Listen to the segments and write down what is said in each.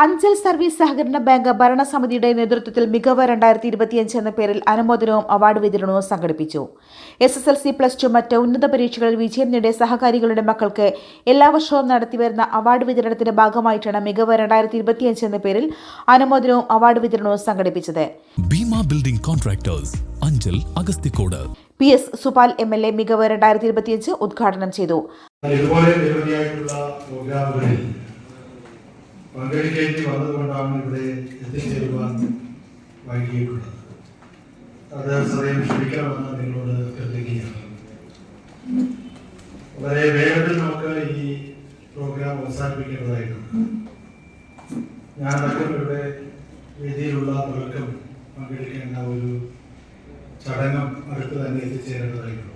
Anchal service സഹകരണ bank ഭരണസമിതിയുടെ നേതൃത്വത്തിൽ മികവ് രണ്ടായിരത്തി ഇരുപത്തിയഞ്ച് എന്ന പേരിൽ അനുമോദനവും അവാർഡ് വിതരണവും സംഘടിപ്പിച്ചു. S S L C plus two മറ്റ് ഉന്നത പരീക്ഷകളിൽ വിജയം നേടിയ സഹകാരികളുടെ മക്കൾക്ക് എല്ലാ വർഷവും നടത്തിവരുന്ന അവാർഡ് വിതരണത്തിന്റെ ഭാഗമായിട്ടാണ് മികവ് രണ്ടായിരത്തി ഇരുപത്തിയഞ്ച് എന്ന പേരിൽ അനുമോദനവും അവാർഡ് വിതരണവും സംഘടിപ്പിച്ചത്. Building contractors Anchal Agasthikode. P S Supal M L A മികവ് രണ്ടായിരത്തി ഇരുപത്തിയഞ്ച് ഉദ്ഘാടനം ചെയ്തു. പങ്കെടുക്കേണ്ടി വന്നതുകൊണ്ടാണ് ഇവിടെ എത്തിച്ചേരുവാൻ വൈകിയിട്ടുള്ളത്. അത് സ്വയം ക്ഷമിക്കണമെന്ന് നിങ്ങളോട് അഭ്യർത്ഥിക്കുകയാണ്. വളരെ വേഗത്തിൽ നമുക്ക് ഈ പ്രോഗ്രാം അവസാനിപ്പിക്കേണ്ടതായിട്ടുണ്ട്. ഞാൻ ഇവിടെ വേദിയിലുള്ള പലർക്കും പങ്കെടുക്കേണ്ട ഒരു ചടങ്ങും അടുത്ത് തന്നെ എത്തിച്ചേരേണ്ടതായിട്ടുണ്ട്.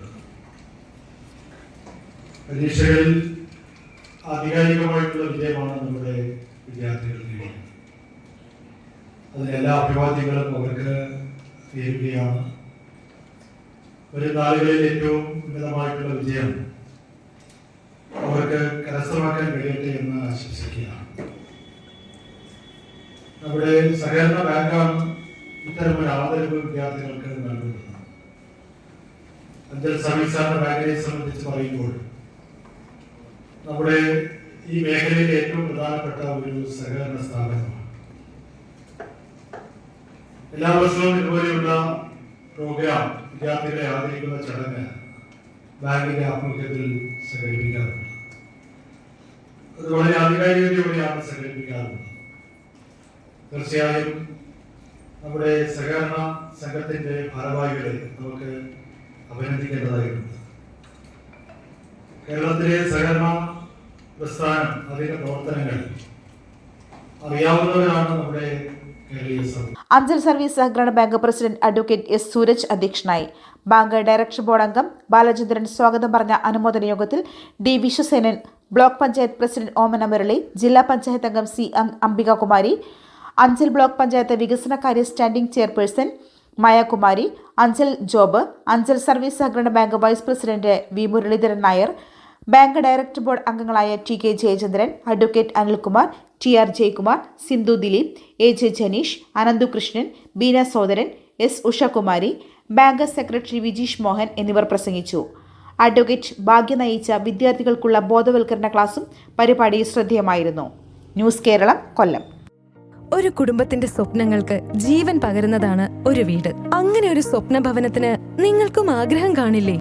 പരീക്ഷകളിൽ ആധികാരികമായിട്ടുള്ള വിജയമാണ് നമ്മുടെ വിദ്യാർത്ഥികൾ അതിന് എല്ലാ അഭിവാദ്യങ്ങളും അവർക്ക് നേരുകയാണ് ഒരു നാളുകളിൽ ഏറ്റവും ഉന്നതമായിട്ടുള്ള വിജയം അവർക്ക് കരസ്ഥമാക്കാൻ കഴിയട്ടെ എന്ന് ആശംസിക്കുകയാണ്. നമ്മുടെ സഹകരണ ബാങ്കാണ് ഇത്തരം ഒരു ആദരവ് വിദ്യാർത്ഥികൾക്ക് നൽകുന്നത്. അഞ്ചൽ സർവീസ് സഹകരണ ബാങ്കിനെ സംബന്ധിച്ച് പറയുമ്പോൾ നമ്മുടെ ഈ മേഖലയിലെ ഏറ്റവും പ്രധാനപ്പെട്ട ഒരു സഹകരണ സ്ഥാപനമാണ്. എല്ലാ വർഷവും ഇതുപോലെയുള്ള പ്രോഗ്രാം വിദ്യാർത്ഥികളെ ആദരിക്കുന്ന ചടങ്ങ് ബാങ്കിന്റെ ആഭിമുഖ്യത്തിൽ സംഘടിപ്പിക്കാറുണ്ട്. അത് വളരെ ആധികാരികതയോടെയാണ് സംഘടിപ്പിക്കാറുള്ളത്. തീർച്ചയായും നമ്മുടെ സഹകരണ സംഘത്തിന്റെ ഭാരവാഹികളെ നമുക്ക് അഭിനന്ദിക്കേണ്ടതായിട്ടുണ്ട്. കേരളത്തിലെ സഹകരണ പ്രസ്ഥാനം അതിന്റെ പ്രവർത്തനങ്ങൾ. അറിയാവുന്നവരാണ് നമ്മുടെ അഞ്ചൽ സർവീസ് സഹകരണ bank president advocate S Sooraj അധ്യക്ഷനായി. ബാങ്ക് ഡയറക്ടർ ബോർഡ് അംഗം ബാലചന്ദ്രൻ സ്വാഗതം പറഞ്ഞ അനുമോദന യോഗത്തിൽ D Viswasenan block panchayat president Omana Murali ജില്ലാ പഞ്ചായത്ത് അംഗം സി അംബികകുമാരി അഞ്ചൽ ബ്ലോക്ക് പഞ്ചായത്ത് വികസനകാര്യ standing chairperson Mayakumari Anchal Job Anchal service സഹകരണ bank vice president V Muraleedharan Nair bank director board അംഗങ്ങളായ T K Jayachandran advocate Anilkumar T R Jayakumar Sindhu Dileep A J Janeesh Ananthukrishnan Beena Sodaran S Ushakumari bank secretary Vijeesh Mohan എന്നിവർ പ്രസംഗിച്ചു. Advocate ഭാഗ്യ നയിച്ച വിദ്യാർത്ഥികൾക്കുള്ള ബോധവൽക്കരണ ക്ലാസും പരിപാടി ശ്രദ്ധേയമായിരുന്നു. News Kerala Kollam. ഒരു കുടുംബത്തിന്റെ സ്വപ്നങ്ങൾക്ക് ജീവൻ പകരുന്നതാണ് ഒരു വീട്. അങ്ങനെ ഒരു സ്വപ്ന ഭവനത്തിന് നിങ്ങൾക്കും ആഗ്രഹം കാണില്ലേ?